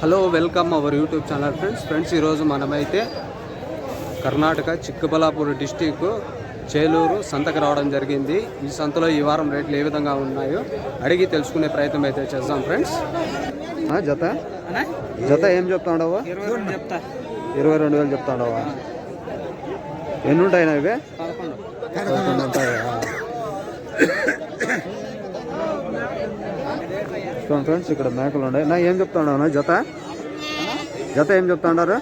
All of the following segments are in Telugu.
Hello welcome our YouTube channel friends. Friends ఈరోజు మనమైతే కర్ణాటక చిక్కబల్లాపూర్ డిస్టిక్ చేలూరు సంతకు రావడం జరిగింది. ఈ సంతలో ఈ వారం రేట్లు ఏ విధంగా ఉన్నాయో అడిగి తెలుసుకునే ప్రయత్నం అయితే చేద్దాం ఫ్రెండ్స్. జత? జత ఏం చెప్తా. ఇరవై రెండు వేలు చెప్తాడవా ఎన్ని ఉంటాయి ఇవే పదకొండు ఉంటాయా? చూడండి ఫ్రెండ్స్ ఇక్కడ మేకలు ఉన్నాయి. నా ఏం చెప్తాడు జత? జత ఏం చెప్తాడారు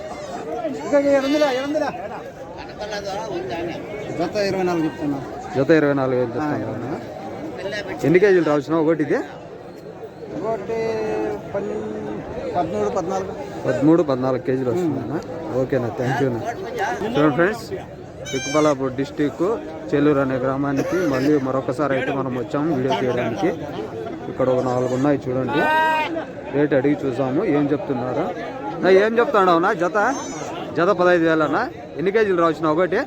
జత ఇరవై నాలుగు చెప్తున్నా. జత ఇరవై నాలుగు వేలు చెప్తాను ఎన్ని కేజీలు రావచ్చు ఒకటి ఇది? ఒకటి పదమూడు పద్నాలుగు. పదమూడు పద్నాలుగు కేజీలు వస్తుందన్నా ఓకేనా థ్యాంక్ యూ చూడండి ఫ్రెండ్స్ చిక్కబల్లాపూర్ డిస్టిక్ చెల్లూరు అనే గ్రామానికి మళ్ళీ మరొకసారి అయితే మనం వచ్చాము వీడియో తీయడానికి. ఇక్కడ ఒక నాలుగు ఉన్నాయి చూడండి. రేట్ అడిగి చూసాము. ఏం చెప్తున్నారు? నా ఏం చెప్తాడవునా జత? జత పదహైదు వేలన్నా ఎన్ని కేజీలు రావచ్చు ఒకటి?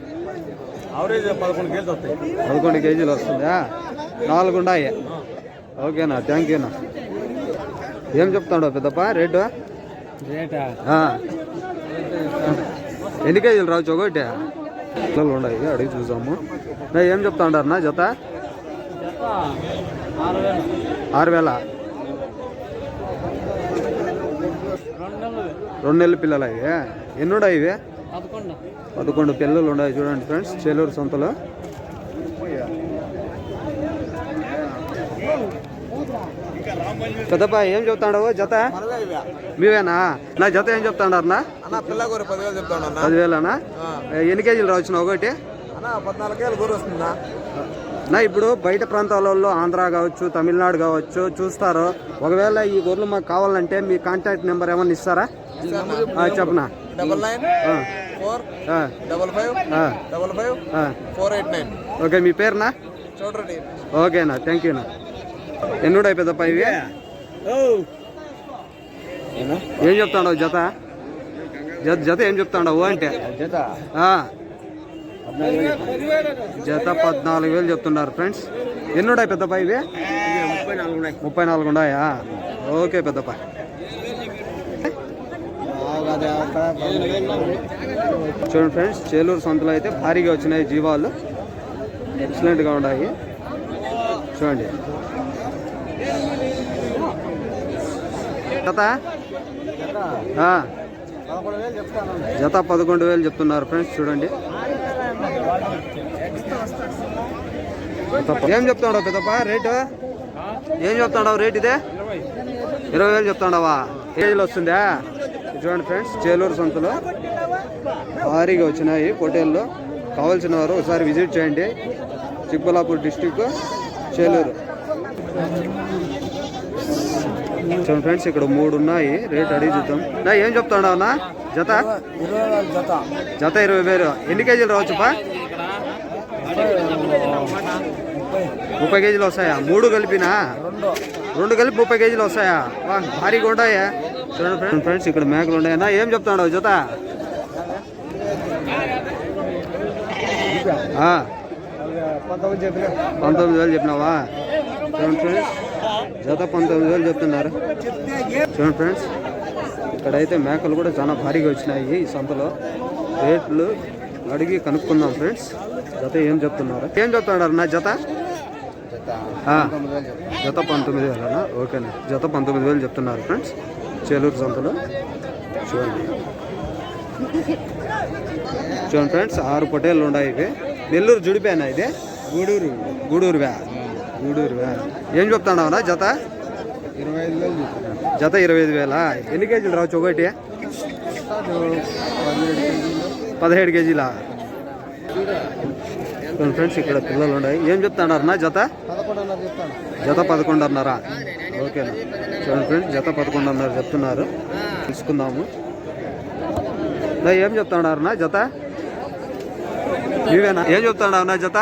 పదకొండు కేజీలు వస్తుందా? నాలుగు ఉన్నాయి. ఓకేనా థ్యాంక్ యూనా ఏం చెప్తాడో పెద్దప్ప? రేటు. ఎన్ని కేజీలు రావచ్చు ఒకటి? పిల్లలు ఉన్నాయి. అడిగి చూసాము. నా ఏం చెప్తా ఉంటారు నా జత? ఆరు వేలు. రెండు నెలలు పిల్లలు అవి ఎన్ని ఉన్నాయి ఇవి? పదకొండు పిల్లలు ఉన్నాయి చూడండి ఫ్రెండ్స్ చేలూరు సొంతలో. పెద్దప్ప ఏం చెప్తాడవు? జత? మీవేనా? నా జత ఏం చెప్తాడారు నా అన్న పిల్ల కూర పదివేలు చెప్తాను అన్న. పదివేలనా? ఎన్ని కేజీలు రావచ్చు ఒకటి? పద్నాలుగు కేజీలు కూర వస్తుందా నా ఇప్పుడు బయట ప్రాంతాలలో ఆంధ్ర కావచ్చు తమిళనాడు కావచ్చు చూస్తారు. ఒకవేళ ఈ గొర్రెలు మాకు కావాలంటే మీ కాంటాక్ట్ నెంబర్ ఏమన్నా ఇస్తారా? ఆ, చెప్పనా? Double nine four double five double five. Four eight nine. Okay మీ పేరునా? చూడండి ఓకేనా థ్యాంక్ యూనా ఎన్నుడు అయిపోయిందప్ప ఇవి? ఏం చెప్తాడవు జత? జత జత ఏం చెప్తాడవు అంటే? జత. జత పద్నాలుగు వేలు చెప్తున్నారు ఫ్రెండ్స్. ఎన్నుడు పెద్దప్ప ఇవి? ముప్పై నాలుగు ఉన్నాయా? ఓకే పెద్దప్ప. చూడండి ఫ్రెండ్స్ చేలూరు సంతలో అయితే భారీగా వచ్చినాయి జీవాలు. ఎక్సలెంట్గా ఉన్నాయి. చూడండి. జత? జత పదకొండు వేలు చెప్తున్నారు ఫ్రెండ్స్ చూడండి. ఏం చెప్తాడో పెద్దప్ప? రేటు? ఏం చెప్తాడో రేట్ ఇదే? ఇరవై వేలు చెప్తాడవా? కేజీలు వస్తుందా? చూడండి ఫ్రెండ్స్ చేలూరు సంతలో. భారీగా వచ్చినాయి పొటేళ్ళు కావాల్సిన వారు ఒకసారి విజిట్ చేయండి. చిక్కబల్లాపూర్ డిస్టిక్ చేలూరు. చూడండి ఫ్రెండ్స్ ఇక్కడ మూడు ఉన్నాయి. రేట్ అడిగి చూద్దాం. నా ఏం ఇరవై వేలు జత. జత ఇరవై వేలు. ఎన్ని కేజీలు రావచ్చుపా? ముప్పై కేజీలు వస్తాయా? మూడు కలిపినా? రెండు కలిపి ముప్పై కేజీలు వస్తాయా? వా భారీగా ఉంటాయా చూడండి ఫ్రెండ్స్. ఫ్రెండ్స్ ఇక్కడ మేకలు ఉన్నాయన్నా ఏం చెప్తాడు జత? పంతొమ్మిది వేలు చెప్పినావా? చూడండి ఫ్రెండ్స్. జత పంతొమ్మిది వేలు చెప్తున్నారు. చూడండి ఫ్రెండ్స్. ఇక్కడైతే మేకలు కూడా చాలా భారీగా వచ్చినాయి ఈ సంతలో. రేట్లు అడిగి కనుక్కుందాం ఫ్రెండ్స్. జత ఏం చెప్తున్నారు? ఏం చెప్తున్నారు నా జత? జత పంతొమ్మిది వేలనా ఓకేనా. జత పంతొమ్మిది వేలు చెప్తున్నారు ఫ్రెండ్స్. చేలూరు సంతలో చూడండి. చూడండి ఫ్రెండ్స్ ఆరు పొటేళ్ళు ఉన్నాయి ఇవి. నెల్లూరు జుడిపేనా ఇది? గూడూరు. గూడూరువా? గూడూరువా? ఏం చెప్తాడవనా జత? ఇరవై ఐదు వేలు జత ఇరవై ఐదు వేలా? ఎన్ని కేజీలు రావచ్చు ఒకటి? పదిహేడు కేజీలా? చూసుకోండి ఫ్రెండ్స్ ఇక్కడ పిల్లలు ఉన్నాయి ఏం చెప్తున్నారు జత? పదకొండున్నర చెప్తాను జత పదకొండున్నర. ఓకేనా చూడండి ఫ్రెండ్స్ జత పదకొండున్నర చెప్తున్నారు. తీసుకుందాము. ఏం చెప్తున్నారు జత? ఇవేనా? ఏం చెప్తున్నావు నా జత?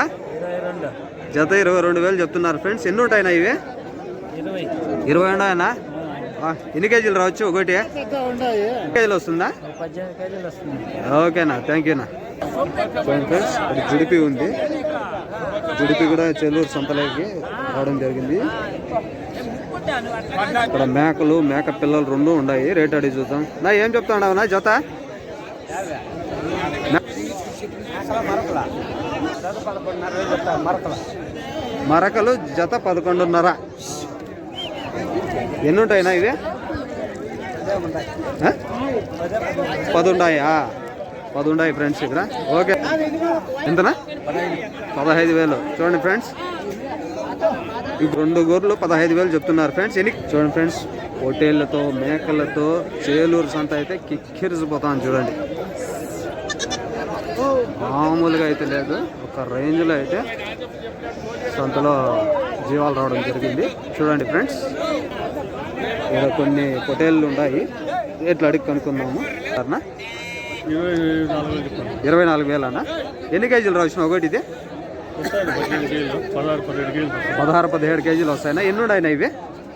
జత ఇరవై రెండు వేలు చెప్తున్నారు ఫ్రెండ్స్. ఎన్ని ఉంటాయినా ఇవి? ఇరవై ఇరవై ఉన్నాయనా ఎన్ని కేజీలు రావచ్చు ఒకటి? ఎన్ని కేజీలు వస్తుందా? ఓకేనా థ్యాంక్ యూనా ఫ్రెండ్స్ ఇక్కడ జుడిపి ఉంది. జుడిపి కూడా చెల్లూరు సంతలోకి రావడం జరిగింది. ఇక్కడ మేకలు మేక పిల్లలు రెండు ఉన్నాయి. రేట్ అడిగి చూద్దాం. నా ఏం చెప్తాడు నా జత మరకలు జత పదకొండున్నర. ఎన్నుంటాయినా ఇవి? ఆ? పది ఉన్నాయా పదుండాయి ఫ్రెండ్స్ ఇక్కడ. ఓకే. ఎంతనా? పదహైదు వేలు. చూడండి ఫ్రెండ్స్ రెండు గొర్రెలు పదహైదు వేలు చెప్తున్నారు ఫ్రెండ్స్ ఎన్ని? చూడండి ఫ్రెండ్స్ పొట్టేళ్ళతో మేకలతో చేలూరు సంత అయితే కిక్కిరిసిపోతాను చూడండి. మామూలుగా అయితే లేదు. ఒక రేంజ్లో అయితే సంతలో జీవాలు రావడం జరిగింది. చూడండి ఫ్రెండ్స్ ఇక్కడ కొన్ని పొటేళ్ళు ఉన్నాయి. ఎట్లా అడిగి కనుక్కుందాము. సరేనా? ఇరవై నాలుగు వేలనా? ఎన్ని కేజీలు రాసిన ఒకటి ఇది పదహారు పదిహేడు కేజీలు వస్తాయినా ఎన్ని ఉన్నాయినా ఇవి?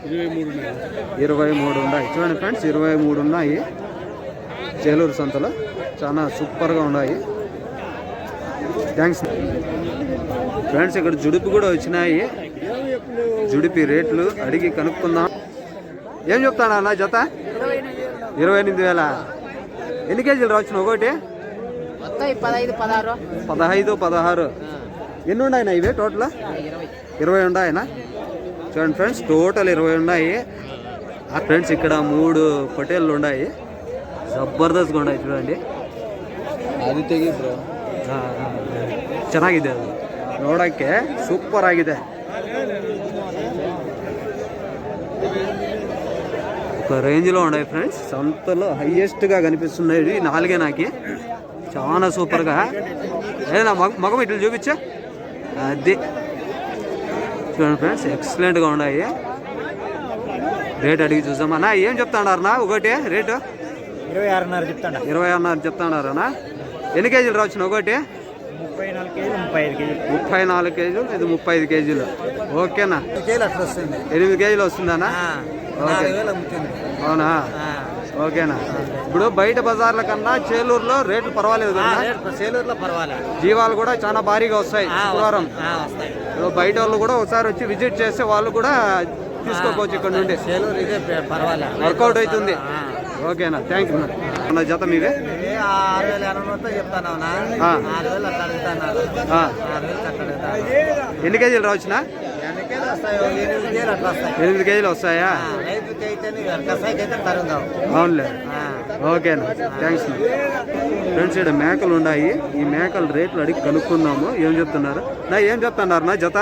ఇరవై మూడు ఉన్నాయి. ఇరవై మూడు ఉన్నాయి చూడండి ఫ్రెండ్స్ ఇరవై మూడు ఉన్నాయి. చేలూరు సంతలో. చాలా సూపర్గా ఉన్నాయి. థ్యాంక్స్. ఫ్రెండ్స్ ఇక్కడ జుడిపి కూడా వచ్చినాయి. జుడిపి రేట్లు అడిగి కనుక్కుందాం. ఏం చెప్తాడా అన్న జత? ఇరవై ఎనిమిది వేల. ఎన్ని కేజీలు రావచ్చు ఒకటి వస్తాయి పదహైదు పదహారు పదహైదు పదహారు ఎన్ని ఉన్నాయినా ఇవి టోటల్ ఇరవై ఇరవై ఉన్నాయనా చూడండి ఫ్రెండ్స్ టోటల్ ఇరవై ఉన్నాయి ఆ ఫ్రెండ్స్ ఇక్కడ మూడు పొటేళ్ళు ఉన్నాయి ಜಬರ್ದಸ್ತ್ ಗೊಂಡ చూడండి ಅದು ತೆಗಿ ಬ್ರೋ ಆ, ಆ, ಚೆನ್ನಾಗಿದೆ ಅದು ನೋಡೋಕ್ಕೆ ಸೂಪರ್ ಆಗಿದೆ ఒక రేంజ్లో ఉన్నాయి ఫ్రెండ్స్ సంతలో హైయెస్ట్గా కనిపిస్తున్నాయి నాలుగే నాకి. చాలా సూపర్గా ఏదైనా మగ మగం ఇట్లా చూపించా. అది. చూడండి ఫ్రెండ్స్ ఎక్సలెంట్గా ఉన్నాయి. రేట్ అడిగి చూసాం అన్న ఏం చెప్తాడారనా ఒకటి రేటు ఇరవై ఆరున్నర చెప్తాడా. ఇరవై అన్నారు చెప్తాడారనా ఎన్ని కేజీలు రావచ్చు ఒకటి. ముప్పై నాలుగు కేజీలు ముప్పై ఐదు కేజీలు. ముప్పై నాలుగు కేజీలు ఇది ముప్పై ఐదు కేజీలు. ఓకేనా? కేజీలు అట్లా వస్తుంది. ఎనిమిది కేజీలు వస్తుందానా అవునా? ఓకేనా? ఇప్పుడు బయట బజార్ల కన్నా చేలూరులో రేట్లు పర్వాలేదు కదా? సేలూరులో పర్వాలేదు. జీవాలు కూడా చాలా భారీగా వస్తాయి శుక్రవారం. బయట వాళ్ళు కూడా ఒకసారి వచ్చి విజిట్ చేస్తే వాళ్ళు కూడా తీసుకోపోవచ్చు ఇక్కడ నుండి. ఇదే పర్వాలేదు. వర్కౌట్ అవుతుంది. ఓకేనా? థ్యాంక్ యూ మన జత మీవే అడుగుతాను. ఎన్ని కేజీలు రావచ్చునా? ఎనిమిది కేజీలు వస్తాయి? అవునులే. ఓకేనా థ్యాంక్స్ ఫ్రెండ్స్ ఇక్కడ మేకలు ఉన్నాయి. ఈ మేకల రేట్లు అడిగి కనుక్కుందాము. ఏం చెప్తున్నారు? నా ఏం చెప్తున్నారు నా జత?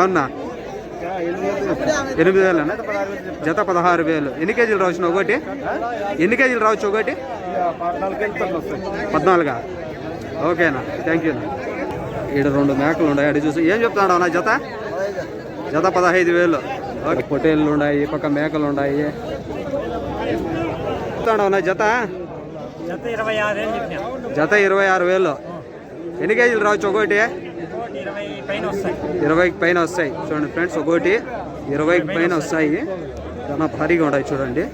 అవునా? ఎనిమిది వేలనా జత పదహారు వేలు. ఎన్ని కేజీలు రావచ్చు ఒకటి? ఎన్ని కేజీలు రావచ్చు ఒకటి? పద్నాలుగా ఓకేనా థ్యాంక్ యూ ఇక్కడ రెండు మేకలు ఉన్నాయి అడిగి చూసి ఏం చెప్తున్నాడు నా జత? జత పదహైదు వేలు. పొటేళ్ళు ఉన్నాయి ఈ పక్క మేకలు ఉన్నాయి. చెప్తాడు నా జత? జత ఇరవై ఆరు వేలు చెప్పినా? జత ఇరవై ఆరు వేలు. ఎన్ని కేజీలు రావచ్చు ఒకటి ఇరవై పైన వస్తాయి. ఇరవైకి పైన వస్తాయి. చూడండి ఫ్రెండ్స్ ఒకటి ఇరవైకి పైన వస్తాయి. చాలా భారీగా ఉన్నాయి చూడండి.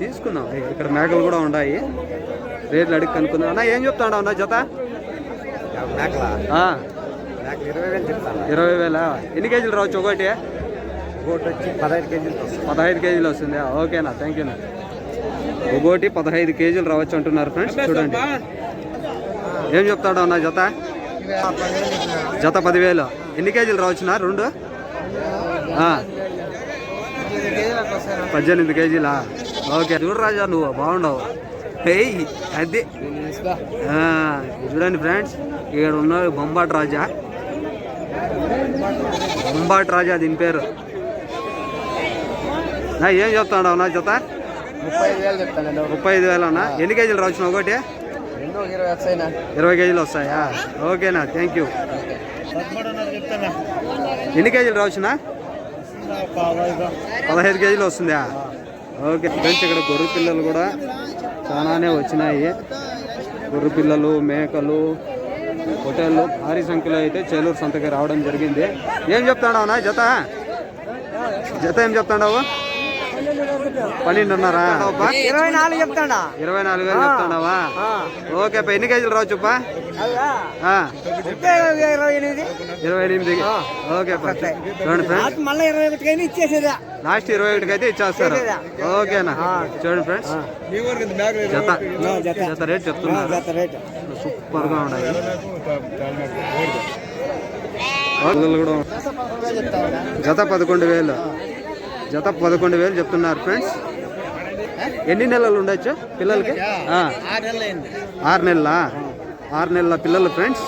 తీసుకుందాం. ఇక్కడ మేకలు కూడా ఉన్నాయి. రేట్లు అడిగి కనుక్కుందాం. అన్న ఏం చెప్తాడు అన్న జత? ఇరవై వేలు చెప్తాను ఇరవై వేల. ఎన్ని కేజీలు రావచ్చు ఒకటి? పదహైదు కేజీలు వస్తుంది. పదహైదు కేజీలు వస్తుందా? ఓకేనా థ్యాంక్ యూ ఒకటి పదహైదు కేజీలు రావచ్చు అంటున్నారు ఫ్రెండ్స్. చూడండి. ఏం చెప్తాడు అన్న జత? జత పదివేలు. ఎన్ని కేజీలు రావచ్చునా? రెండు? పద్దెనిమిది కేజీలా? ఓకే. చూడు రాజా నువ్వు బాగుండవు. ఏయ్ అది. చూడండి ఫ్రెండ్స్ ఇక్కడ ఉన్నాడు బొంబాట్ రాజా. బొంబాట్ రాజా దీని పేరు. నా ఏం చెప్తాడు నా జత? ముప్పై ఐదు వేలు వేలనా? ఎన్ని కేజీలు రావచ్చు ఒకటి? ఇరవై కేజీలు వస్తాయా? ఓకేనా థ్యాంక్ యూ ఎన్ని కేజీలు రావచ్చునా పదహైదు. కేజీలు వస్తుందా? ఓకే ఫ్రెండ్స్ ఇక్కడ గొర్రె పిల్లలు కూడా చాలానే వచ్చినాయి. గొర్రె పిల్లలు మేకలు హోటళ్ళు భారీ సంఖ్యలో అయితే చేలూరు సంతకి రావడం జరిగింది. ఏం చెప్తాడావు నా జత? జత ఏం చెప్తాడావు? పన్నెండున్నరా? ఇరవై నాలుగు చెప్తాడా? ఇరవై నాలుగు వేలు చెప్తున్నావా ఓకే అప్ప ఎన్ని కేజీలు రావచ్చుప్పా ఆ, ఇరవై ఎనిమిది. ఇరవై ఎనిమిది. ఓకే చూడండి ఫ్రెండ్స్. మళ్ళీ ఇరవై ఒకటికైనా ఇచ్చేసేదా? లాస్ట్ ఇరవై ఒకటికి అయితే ఇచ్చేస్తారు. ఓకేనా చూడండి ఫ్రెండ్స్. జత. జత. రేట్ చెప్తున్నారు. రేట్. సూపర్గా ఉన్నాయి కూడా జత పదకొండు వేలు. జత పదకొండు వేలు చెప్తున్నారు ఫ్రెండ్స్. ఎన్ని నెలలు ఉండొచ్చు పిల్లలకి? ఆ, ఆరు నెలల? ఆరు నెలల పిల్లలు ఫ్రెండ్స్.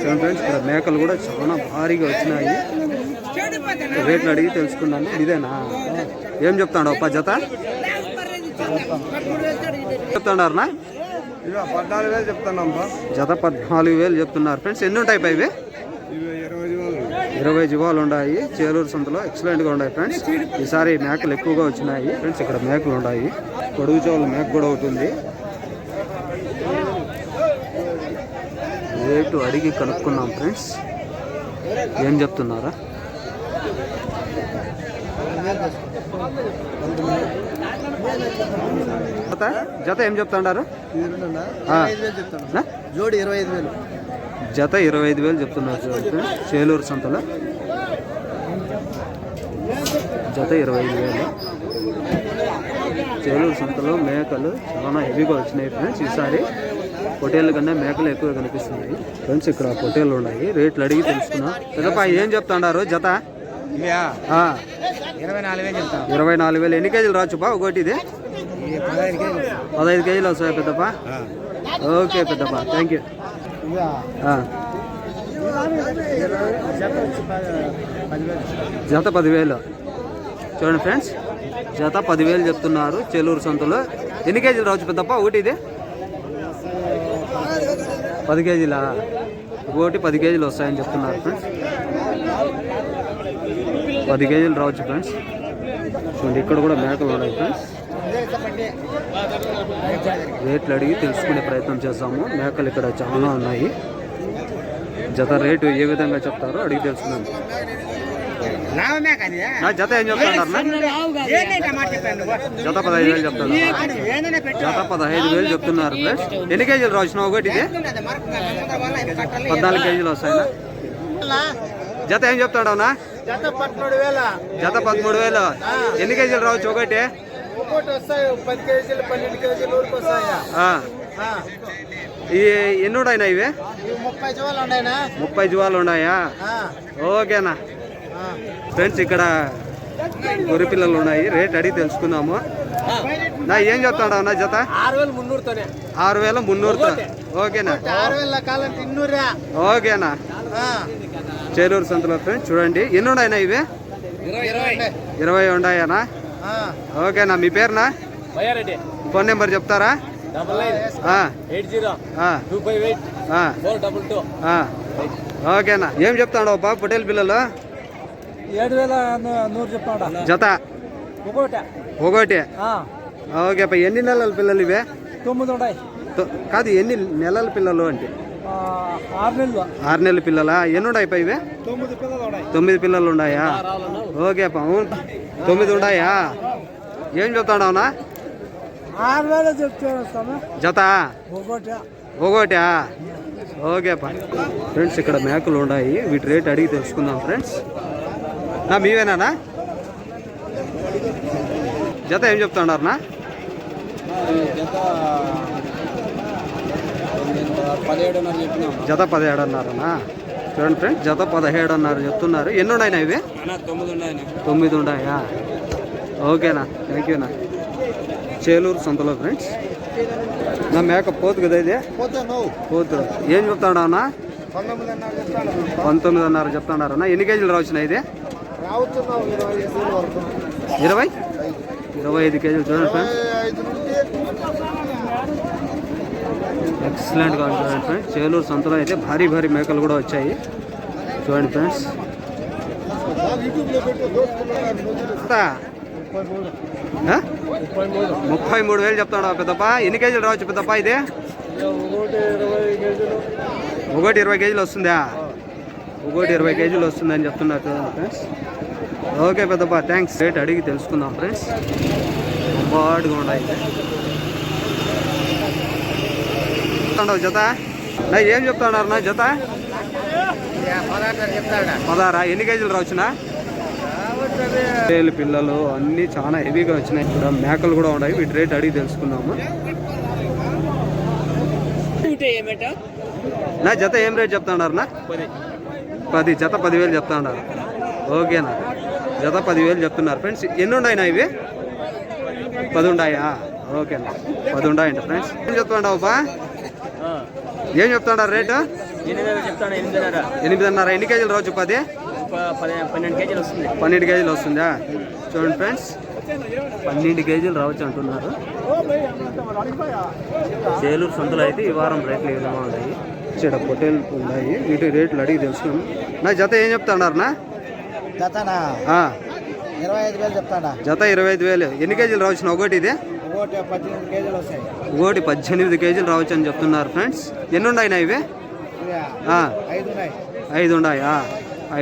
చూడండి ఫ్రెండ్స్ ఇక్కడ మేకలు కూడా చాలా భారీగా వచ్చినాయి. రేట్లు అడిగి తెలుసుకున్నాను. ఇదేనా? ఏం చెప్తాడు అప్ప జత? చెప్తాడారనా? పద్నాలుగు వేలు చెప్తున్నాం జత పద్నాలుగు వేలు చెప్తున్నారు ఫ్రెండ్స్. ఎన్ని ఉంటాయి పై ఇవి? ఇరవై జీవాలు ఉన్నాయి. చేలూరు సంతలో ఎక్సలెంట్గా ఉన్నాయి ఫ్రెండ్స్ ఈసారి మేకలు ఎక్కువగా వచ్చినాయి. ఫ్రెండ్స్ ఇక్కడ మేకలు ఉన్నాయి. పొడుగు చెవుల మేక కూడా ఉంది రేటు అడిగి కనుక్కున్నాం ఫ్రెండ్స్ ఏం చెప్తున్నారా? జత? ఏం. నా? జోడి ఇరవై ఐదు వేలు. జత ఇరవై ఐదు వేలు చెప్తున్నారు చేలూరు సంతలో. జత ఇరవై ఐదు వేలు. చేలూరు సంతలో మేకలు చాలా హెవీగా వచ్చినాయి ఫ్రెండ్స్. ఈసారి పొటేళ్ళ కన్నా మేకలు ఎక్కువ కనిపిస్తున్నాయి. ఫ్రెండ్స్ ఇక్కడ పొటేళ్ళు ఉన్నాయి. రేట్లు అడిగి తెలుసుకున్నాం పెద్దపా ఏం చెప్తాడారు? జత? ఇరవై నాలుగు వేలు ఎన్ని కేజీలు రాచుపా ఒకటి ఇది? పదహైదు కేజీలు. పదహైదు కేజీలు వస్తాయి పెద్దపా ఓకే పెద్దపా థ్యాంక్ యూ. జత పదివేలు. చూడండి ఫ్రెండ్స్ జత పదివేలు చెప్తున్నారు చెలూరు సంతలో. ఎన్ని కేజీలు రావచ్చు పెద్దప్ప? ఒకటి ఇది? పది కేజీలా? ఒకటి పది కేజీలు వస్తాయని చెప్తున్నారు ఫ్రెండ్స్. పది కేజీలు రావచ్చు ఫ్రెండ్స్. చూడండి ఇక్కడ కూడా మేకలు ఉన్నాయి ఫ్రెండ్స్. రేట్లు అడిగి తెలుసుకునే ప్రయత్నం చేస్తాము మేకలు ఇక్కడ చాలా ఉన్నాయి. జత రేటు ఏ విధంగా చెప్తారో అడిగి తెలుసుకున్నాను నా జత ఏం చెప్తున్నారు జత పదహైదు వేలు పెట్టు. జత పదహైదు వేలు చెప్తున్నారు ఫ్రెండ్స్ ఎన్ని కేజీలు రాసిన ఒకటి ఇది? పద్నాలుగు కేజీలు వస్తాయినా జత ఏం చెప్తాడవునా జత పదమూడు వేలు? ఎన్ని కేజీలు రావచ్చు ఒకటి? ఒకటి వస్తాయి పది కేజీలు పన్నెండు కేజీలు ఊరికి వస్తాయా. ఆ. ఈ ఎన్ని ఉన్నాయినా ఇవి ముప్పై జీవాలు ఉన్నాయినా? ముప్పై జీవాలు ఉన్నాయా? ఓకేనా ఫ్రెండ్స్ ఇక్కడ గొర్రె పిల్లలు ఉన్నాయి. రేట్ అడిగి తెలుసుకుందాము. నా ఏం చెప్తాడు నా జత? ఆరు వేలు మున్నూరుతోనే. ఆరు వేల మున్నూరుతో. ఓకేనా ఆరు వేల కాలం ఇన్నూరా. ఓకేనా చేలూరు సంతలో ఫ్రెండ్స్ చూడండి. ఎన్ని ఉన్నాయినా ఇవి? ఇరవై. ఇరవై ఇరవై ఉన్నాయనా ఓకేనా మీ పేరునా? ఫోన్ నెంబర్ చెప్తారా. ఓకేనా ఏం చెప్తాడు బా పొటేల్ పిల్లలు? ఏడు వేల నూరు చెప్పాడా? జత. ఒకటి. ఒకటి. ఓకే అప్ప ఎన్ని నెలల పిల్లలు ఇవే? తొమ్మిది ఉన్నాయి. కాదు ఎన్ని నెలల పిల్లలు అంటే? ఆరు నెలలు. ఆరు నెలల పిల్లలా? ఎన్ని ఉన్నాయి పై ఇవే? తొమ్మిది పిల్లలు ఉన్నాయి. తొమ్మిది పిల్లలు ఉన్నాయా? ఓకే అప్ప అవును. తొమ్మిది ఉన్నాయా? ఏం వేల చెప్తాను జత? ఒకటి ఓకే అప్ప ఫ్రెండ్స్ ఇక్కడ మేకలు ఉన్నాయి. వీటి రేట్ అడిగి తెలుసుకుందాం ఫ్రెండ్స్. నా మీవేనా జత ఏం పదిహేడున్నర చెప్పినాం. జత పదిహేడున్నారనా చూడండి ఫ్రెండ్స్ జత పదిహేడున్నర చెప్తున్నారు. ఎన్ని ఉన్నాయినా ఇవి? తొమ్మిది ఉన్నాయి ఉన్నాయా ఓకేనా థ్యాంక్ యూనా చేలూరు సంతలో ఫ్రెండ్స్ నా మేక పోతు కదా ఇది? పోతు. ఏం చెప్తాడన్నా పంతొమ్మిదిన్నర చెప్తాను పంతొమ్మిదిన్నర చెప్తాడారన్నా ఎన్ని కేజీలు రావచ్చునా ఇది? ఇరవై? ఇరవై ఐదు కేజీలు చూడండి ఫ్రెండ్స్ ఎక్సలెంట్గా చూడండి ఫ్రెండ్స్ చేలూరు సంతలో అయితే భారీ భారీ మేకలు కూడా వచ్చాయి. చూడండి ఫ్రెండ్స్. ముప్పై మూడు వేలు చెప్తాడు పెద్దప్ప. ఎన్ని కేజీలు రావచ్చు పెద్దప్ప ఇది? ఒకటి ఇరవై కేజీలు ఇరవై కేజీలు వస్తుందా? ఒకటి ఇరవై కేజీలు వస్తుందని చెప్తున్నారు చూడండి ఫ్రెండ్స్. ఓకే పెద్దప్ప థ్యాంక్స్ రేట్ అడిగి తెలుసుకుందాం ఫ్రెండ్స్. బాడుగా ఉండాలి చెప్తాండవు జత. నా ఏం చెప్తాడారు నా జత? పదారా ఎన్ని కేజీలు రావచ్చునా? పిల్లలు అన్నీ చాలా హెవీగా వచ్చినాయి ఇక్కడ మేకలు కూడా ఉన్నాయి. వీటి రేట్ అడిగి తెలుసుకుందాము. నా జత ఏం రేట్ చెప్తాడారు నా? పది. జత పదివేలు చెప్తాడారు ఓకేనా జత పదివేలు చెప్తున్నారు. ఫ్రెండ్స్ ఎన్ని ఉన్నాయి నా ఇవి? పది ఉన్నాయా ఓకేనా పది ఉన్నాయంట ఫ్రెండ్స్. ఏం చెప్తాడావు బా ఏం చెప్తాడారు రేటు? ఎనిమిదిన్నర ఎనిమిదిన్నర. ఎన్ని కేజీలు రావచ్చు పది పన్నెండు కేజీలు వస్తుంది. పన్నెండు కేజీలు వస్తుందా? చూడండి ఫ్రెండ్స్. పన్నెండు కేజీలు రావచ్చు అంటున్నారు. చేలూరు సంతలో అయితే ఈ వారం రేట్లు ఏ విధంగా ఉన్నాయి. ఇక్కడ పొట్టేలు ఉన్నాయి. వీటి రేట్లు అడిగి తెలుసుకున్నాం నా జత ఏం చెప్తాడారు నా? జతనా? ఇరవై ఐదు వేలు చెప్తాడా జత ఇరవై ఐదు వేలు. ఎన్ని కేజీలు రావచ్చు ఒకటి ఇది? ఒకటి పద్దెనిమిది కేజీలు వస్తాయి. ఒకటి పద్దెనిమిది కేజీలు రావచ్చు అని చెప్తున్నారు ఫ్రెండ్స్. ఎన్ని ఉన్నాయి నా ఇవి? ఐదు ఉన్నాయి. ఐదు ఉన్నాయా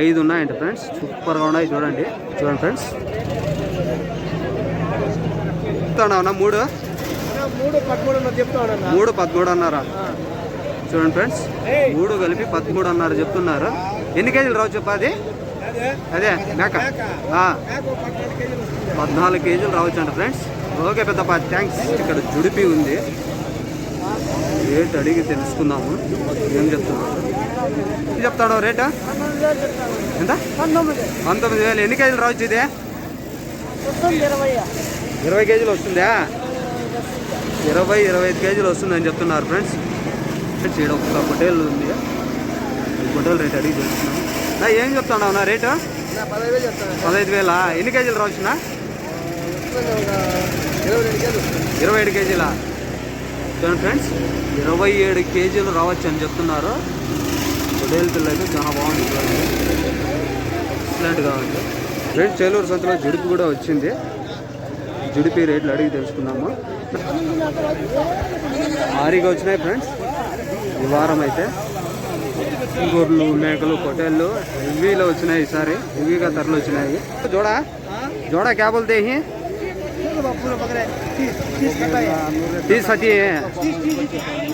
ఐదు ఉన్నాయంట ఫ్రెండ్స్. సూపర్గా ఉన్నాయి చూడండి. చూడండి ఫ్రెండ్స్. చెప్తాడా మూడు? మూడు పదమూడు అన్నారా చూడండి ఫ్రెండ్స్. మూడు కలిపి పదమూడు అన్నారు చెప్తున్నారు. ఎన్ని కేజీలు రావు చెప్పు అది? అదే. మేక. పద్నాలుగు కేజీలు రావచ్చు అంట ఫ్రెండ్స్. ఓకే పెద్ద థ్యాంక్స్. ఇక్కడ జుడిపి ఉంది. రేట్ అడిగి తెలుసుకుందాము. ఏం చెప్తున్నారు ఏం చెప్తాడో రేటు? ఎంత? పంతొమ్మిది వేలు. ఎన్ని కేజీలు రావచ్చు ఇది ఇరవై కేజీలు వస్తుందా? ఇరవై ఇరవై ఐదు కేజీలు వస్తుందని చెప్తున్నారు ఫ్రెండ్స్. ఫ్రెండ్స్ ఇక్కడ ఒక హోటల్ ఉంది. ఈ హోటల్ రేట్ అడిగి తెలుస్తున్నాం నా ఏం చెప్తున్నావు నా రేటు? పదహైదు వేలు ఎన్ని కేజీలు రావచ్చునా ఇరవై ఏడు కేజీలా? చూడండి ఫ్రెండ్స్. ఇరవై ఏడు కేజీలు రావచ్చు అని చెప్తున్నారు. హోటల్ పిల్ల అయితే చాలా బాగుంది చూడండి. ఎక్సలెంట్గా ఉంది. ఫ్రెండ్స్ చేలూరు సంతలో జుడిపి కూడా వచ్చింది. జుడిపి రేట్లు అడిగి తెలుసుకుందాము. ఆరిగా వచ్చినాయి ఫ్రెండ్స్. ఈ వారం అయితే గొర్రెలు మేకలు పొటేళ్ళు హెవీలో వచ్చినాయి ఈసారి. హెవీగా ధరలు వచ్చినాయి. జోడా? జోడా క్యాబుల్ దేహి? पूरा पकड़े तीस तीस कटा है तीस हटी है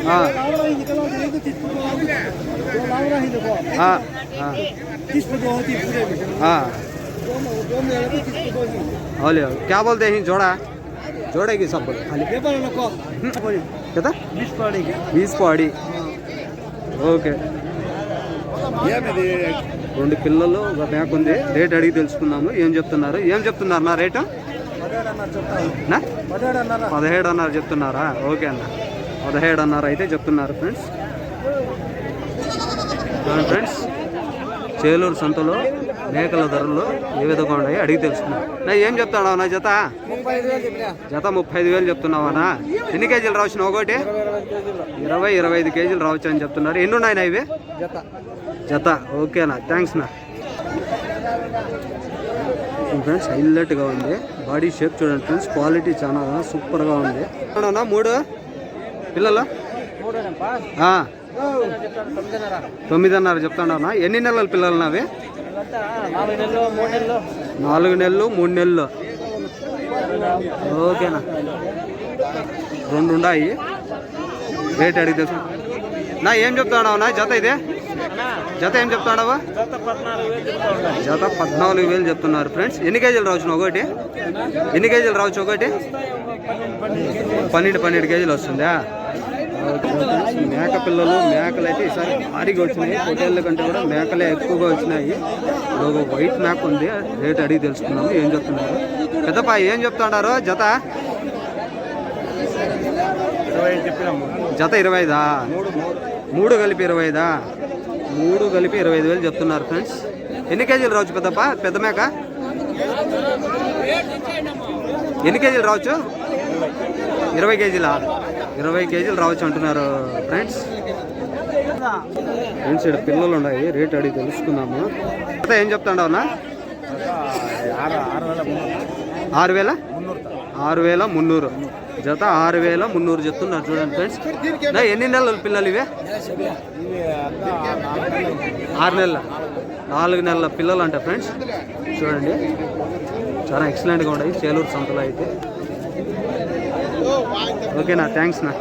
हाँ हाँ हाँ तीस पे दो होती पूरे में हाँ दो में लगे तीस पे दो ही बोले क्या बोलते हैं जोड़ा जोड़ेगी सब बोले खाली पेपर वाला को कहता बीस पड़ेगी बीस पाड़ी ఓకే రెండు పిల్లలు ఒక బ్యాగ్ ఉంది రేట్ అడిగి తెలుసుకుందాము ఏం చెప్తున్నారు ఏం చెప్తున్నారు నా రేటు నా పదిహేడు అన్నారా చెప్తున్నారా? ఓకే అన్న. పదిహేడు అన్నారు అయితే చెప్తున్నారు ఫ్రెండ్స్. ఫ్రెండ్స్. చేలూరు సంతలో మేకల ధరలు ఏ విధంగా ఉన్నాయి అడిగి తెలుసుకున్నాం నా ఏం చెప్తాడా నా జత? జత ముప్పై ఐదు వేలు చెప్తున్నావానా? ఎన్ని కేజీలు రావచ్చు ఒకటి? ఇరవై ఇరవై ఐదు కేజీలు రావచ్చు అని చెప్తున్నారు. ఎన్ని ఉన్నాయి ఇవి? జత. జత. ఓకేనా థ్యాంక్స్ నా ఫ్రెండ్స్ హైలైట్గా ఉంది. బాడీ షేప్ చూడండి ఫ్రెండ్స్ క్వాలిటీ చాలా సూపర్గా ఉంది. చూడనా మూడు? పిల్లలు? తొమ్మిదిన్నర చెప్తాడన్నా ఎన్ని నెలల పిల్లలు నావి? నాలుగు నెలలు మూడు నెలలు. ఓకేనా? రెండు ఉన్నాయి రేట్ అడిగి తెలుసు. నా ఏం చెప్తాడన్నా నా జత ఇదే? జత ఏం చెప్తాడావా జత పద్నాలుగు వేలు చెప్తున్నారు ఫ్రెండ్స్. ఎన్ని కేజీలు రావచ్చు ఒకటి? ఎన్ని కేజీలు రావచ్చు ఒకటి? పన్నెండు పన్నెండు కేజీలు వస్తుందా. మేక పిల్లలు మేకలు అయితే ఈసారి భారీగా వచ్చినాయి. పొట్టేళ్ళ కంటే కూడా మేకలే ఎక్కువగా వచ్చినాయి. ఒక వైట్ మేక ఉంది. రేట్ అడిగి తెలుసుకున్నాము ఏం చెప్తున్నారు? పెద్దపా ఏం చెప్తున్నారు జత? జత ఇరవై ఐదా? మూడు కలిపి ఇరవై ఐదా? మూడు కలిపి ఇరవై ఐదు వేలు చెప్తున్నారు ఫ్రెండ్స్. ఎన్ని కేజీలు రావచ్చు పెద్దప్ప? పెద్ద మేక? ఎన్ని కేజీలు రావచ్చు? ఇరవై కేజీలా? ఇరవై కేజీలు రావచ్చు అంటున్నారు ఫ్రెండ్స్. ఫ్రెండ్స్ ఇక్కడ పిల్లలు ఉన్నాయి. రేట్ అడిగి తెలుసుకుందాము. జత ఏం చెప్తాండవు అన్న? ఆరు వేల? ఆరు వేల మున్నూరు. జత ఆరు వేల మున్నూరు చెప్తున్నారు చూడండి ఫ్రెండ్స్. ఎన్ని నెలల పిల్లలు ఇవే? ఆరు నెలల. నాలుగు నెలల పిల్లలు అంట ఫ్రెండ్స్. చూడండి. చాలా ఎక్సలెంట్గా ఉన్నాయి. చేలూరు సంతలో అయితే. ఓకేనా థ్యాంక్స్ నా.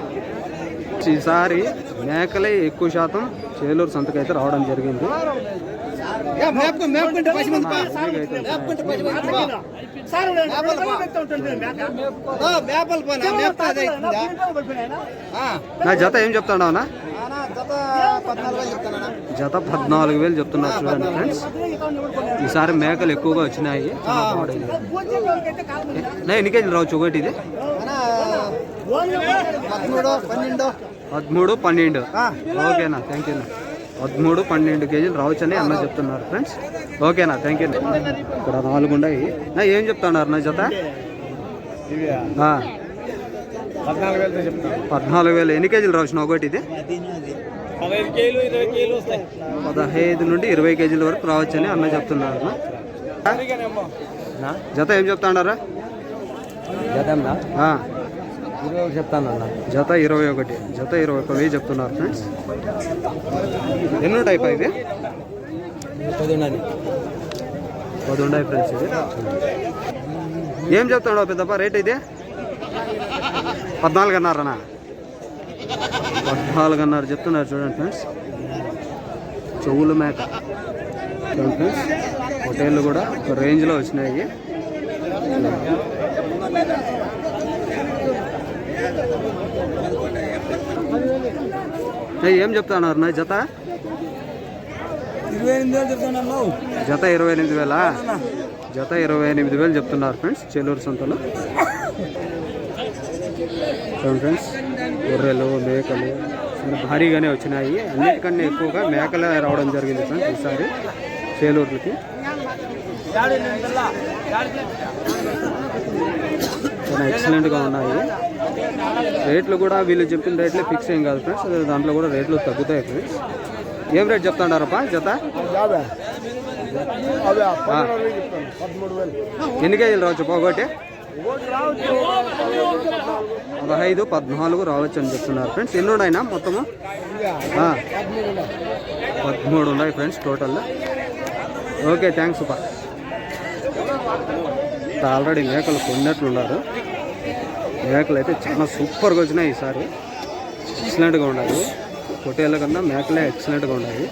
ఈసారి మేకలే ఎక్కువ శాతం చేలూరు సంతకైతే రావడం జరిగింది. నా జత ఏం చెప్తాడవునా ఆనా, జత పద్నాలుగు వేలు చెప్తున్నారు చూడండి ఫ్రెండ్స్. ఈసారి మేకలు ఎక్కువగా వచ్చినాయి. ఎన్ని కేజీలు రావచ్చు ఒకటి ఇది? ఆనా, పదమూడు పన్నెండు. పదమూడు పన్నెండు. ఓకేనా థ్యాంక్ యూ పదమూడు పన్నెండు కేజీలు రావచ్చని అన్న చెప్తున్నారు ఫ్రెండ్స్. ఓకేనా థ్యాంక్ యూ ఇక్కడ నాలుగు ఉన్నాయి నా ఏం చెప్తున్నారు నా జత? పద్నాలుగు చెప్తాను వేలు. ఎన్ని కేజీలు రావచ్చు ఒకటి ఇది? పదహైదు నుండి ఇరవై కేజీల వరకు రావచ్చని అన్న చెప్తున్నారు? జత ఏం చెప్తాడారా? జతన్నా? ఇరవై చెప్తానన్నా జత ఇరవై ఒకటి. జత ఇరవై ఒక వెయ్యి చెప్తున్నారు ఫ్రెండ్స్ ఎన్ని ఉంటాయి పా ఇవి పదిన్నర పది ఉన్నాయి ఫ్రెండ్స్ ఇది. ఏం చెప్తాడు పెద్దప్ప రేట్ ఇది? పద్నాలుగున్నరనా? పద్నాలుగున్నర చెప్తున్నారు చూడండి ఫ్రెండ్స్ చెవులు మేక. చూడండి ఫ్రెండ్స్ హోటళ్ళు కూడా ఒక రేంజ్లో వచ్చినాయి. ఏం చెప్తున్నారు నా జత? జత ఇరవై ఎనిమిది వేల? జత ఇరవై ఎనిమిది వేలు చెప్తున్నారు ఫ్రెండ్స్ చెల్లూరు సంతలో. ఫ్రెండ్స్ గొర్రెలు మేకలు భారీగానే వచ్చినాయి. అన్నిటికన్నా ఎక్కువగా మేకలే రావడం జరిగింది ఫ్రెండ్స్ ఈసారి చేలూరులకి చాలా ఎక్సలెంట్గా ఉన్నాయి. రేట్లు కూడా వీళ్ళు చెప్పిన రేట్లే ఫిక్స్ ఏం కాదు ఫ్రెండ్స్ దాంట్లో కూడా రేట్లు తగ్గుతాయి ఫ్రెండ్స్ ఏం రేట్ చెప్తాడారప్పా జత. ఎన్ని కేజీలు రావచ్చు ఒకటి? పదహైదు పద్నాలుగు రావచ్చు అని చెప్తున్నారు ఫ్రెండ్స్ ఎన్ని ఉన్నాయినా మొత్తము. పదమూడు ఉన్నాయి. ఫ్రెండ్స్ టోటల్ ఓకే థ్యాంక్స్ పా ఆల్రెడీ మేకలు కొన్నట్లున్నారు. మేకలు అయితే చాలా సూపర్గా వచ్చినాయి ఈసారి. ఎక్సలెంట్గా ఉన్నాయి పొట్టేళ్ళ కన్నా మేకలే ఎక్సలెంట్గా ఉన్నాయి